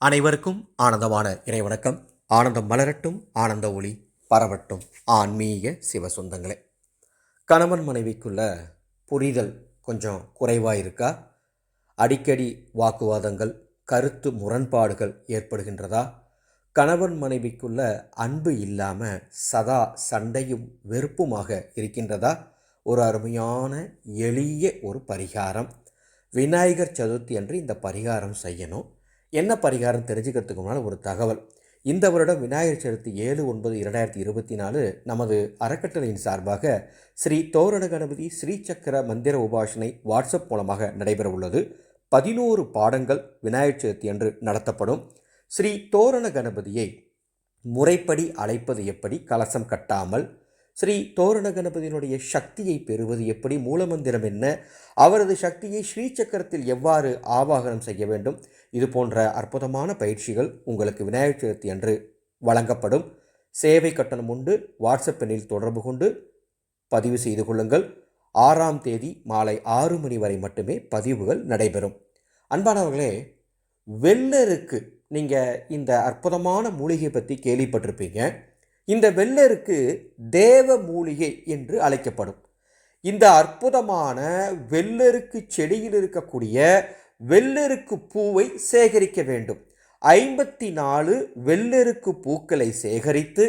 அனைவருக்கும் ஆனந்தமான இறைவணக்கம். ஆனந்தம் மலரட்டும் ஆனந்த ஒளி பரவட்டும். ஆன்மீக சிவ சொந்தங்களே கணவன் மனைவிக்குள்ள புரிதல் கொஞ்சம் குறைவாக இருக்கா அடிக்கடி வாக்குவாதங்கள் கருத்து முரண்பாடுகள் ஏற்படுகின்றதா? கணவன் மனைவிக்குள்ள அன்பு இல்லாமல் சதா சண்டையும் வெறுப்புமாக இருக்கின்றதா? ஒரு அருமையான எளிய ஒரு பரிகாரம். விநாயகர் சதுர்த்தி அன்று இந்த பரிகாரம் செய்யணும். என்ன பரிகாரம் தெரிஞ்சுக்கிறதுக்கு முன்னால் ஒரு தகவல். இந்த வருடம் விநாயகர் சதுர்த்தி ஏழு ஒன்பது இரண்டாயிரத்தி இருபத்தி நாலு நமது அறக்கட்டளையின் சார்பாக ஸ்ரீ தோரண கணபதி ஸ்ரீ சக்கர மந்திர உபாசனை வாட்ஸ்அப் மூலமாக நடைபெற உள்ளது பதினோரு பாடங்கள் விநாயகர் சதுர்த்தி அன்று நடத்தப்படும். ஸ்ரீ தோரண கணபதியை முறைப்படி அழைப்பது எப்படி? கலசம் கட்டாமல் ஸ்ரீ தோரண கணபதியினுடைய சக்தியை பெறுவது எப்படி? மூலமந்திரம் என்ன? அவரது சக்தியை ஸ்ரீசக்கரத்தில் எவ்வாறு ஆவாகனம் செய்ய வேண்டும்? இது போன்ற அற்புதமான பயிற்சிகள் உங்களுக்கு விநாயகர் சதுர்த்தி அன்று வழங்கப்படும். சேவை கட்டணம் உண்டு. வாட்ஸ்அப் எண்ணில் தொடர்பு கொண்டு பதிவு செய்து கொள்ளுங்கள். ஆறாம் தேதி மாலை ஆறு மணி வரை மட்டுமே பதிவுகள் நடைபெறும். அன்பானவர்களே வெள்ளருக்கு நீங்கள் இந்த அற்புதமான மூலிகை பற்றி கேள்விப்பட்டிருப்பீங்க. இந்த வெள்ளருக்கு தேவ மூலிகை என்று அழைக்கப்படும். இந்த அற்புதமான வெள்ளருக்கு செடியில் இருக்கக்கூடிய வெள்ளருக்கு பூவை சேகரிக்க வேண்டும். ஐம்பத்தி நாலு வெள்ளருக்கு பூக்களை சேகரித்து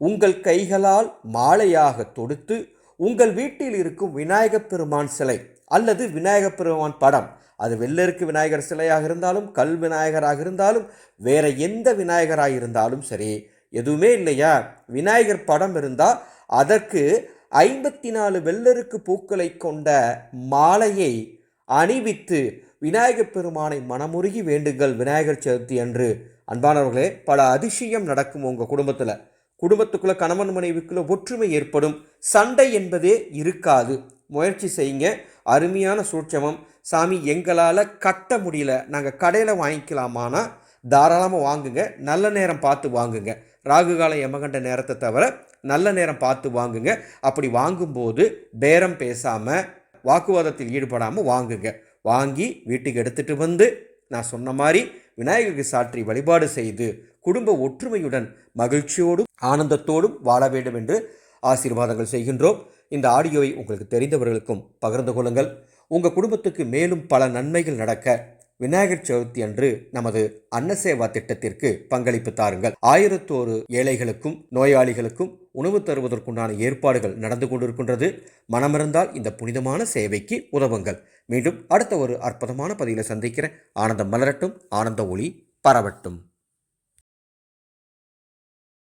உங்கள் கைகளால் மாலையாக தொடுத்து உங்கள் வீட்டில் இருக்கும் விநாயகப் பெருமான் சிலை அல்லது விநாயகப் பெருமான் படம். அது வெள்ளருக்கு விநாயகர் சிலையாக இருந்தாலும் கல் விநாயகராக இருந்தாலும் வேற எந்த விநாயகராக இருந்தாலும் சரி எதுவுமே இல்லையா? விநாயகர் படம் இருந்தால் அதற்கு ஐம்பத்தி நாலு வெள்ளருக்கு பூக்களை கொண்ட மாலையை அணிவித்து விநாயகர் பெருமானை மனமுருகி வேண்டுங்கள் விநாயகர் சதுர்த்தி அன்று. அன்பானவர்களே பல அதிசயம் நடக்கும் உங்கள் குடும்பத்தில். குடும்பத்துக்குள்ளே கணவன் மனைவிக்குள்ளே ஒற்றுமை ஏற்படும். சண்டை என்பதே இருக்காது. முயற்சி செய்யுங்க. அருமையான சூட்சமம். சாமி எங்களால் கட்ட முடியல. நாங்கள் கடையில் வாங்கிக்கலாமானா? தாராளமாக வாங்குங்க. நல்ல நேரம் பார்த்து வாங்குங்க. ராகு காலம் யமகண்ட நேரத்தை தவிர நல்ல நேரம் பார்த்து வாங்குங்க. அப்படி வாங்கும்போது பேரம் பேசாமல் வாக்குவாதத்தில் ஈடுபடாமல் வாங்குங்க. வாங்கி வீட்டுக்கு எடுத்துகிட்டு வந்து நான் சொன்ன மாதிரி விநாயகருக்கு சாற்றி வழிபாடு செய்து குடும்ப ஒற்றுமையுடன் மகிழ்ச்சியோடும் ஆனந்தத்தோடும் வாழ வேண்டும் என்று ஆசீர்வாதங்கள் செய்கின்றோம். இந்த ஆடியோவை உங்களுக்கு தெரிந்தவர்களுக்கும் பகிர்ந்து கொள்ளுங்கள். உங்கள் குடும்பத்துக்கு மேலும் பல நன்மைகள் நடக்க விநாயகர் சதுர்த்தி அன்று நமது அன்னசேவா திட்டத்திற்கு பங்களிப்பு தாருங்கள். ஆயிரத்தோரு ஏழைகளுக்கும் நோயாளிகளுக்கும் உணவு தருவதற்குண்டான ஏற்பாடுகள் நடந்து கொண்டிருக்கின்றது. மனமிருந்தால் இந்த புனிதமான சேவைக்கு உதவுங்கள். மீண்டும் அடுத்த ஒரு அற்புதமான பதிவில் சந்திக்கிறேன். ஆனந்தம் மலரட்டும் ஆனந்த ஒளி பரவட்டும்.